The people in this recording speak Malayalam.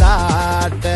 தாட்ட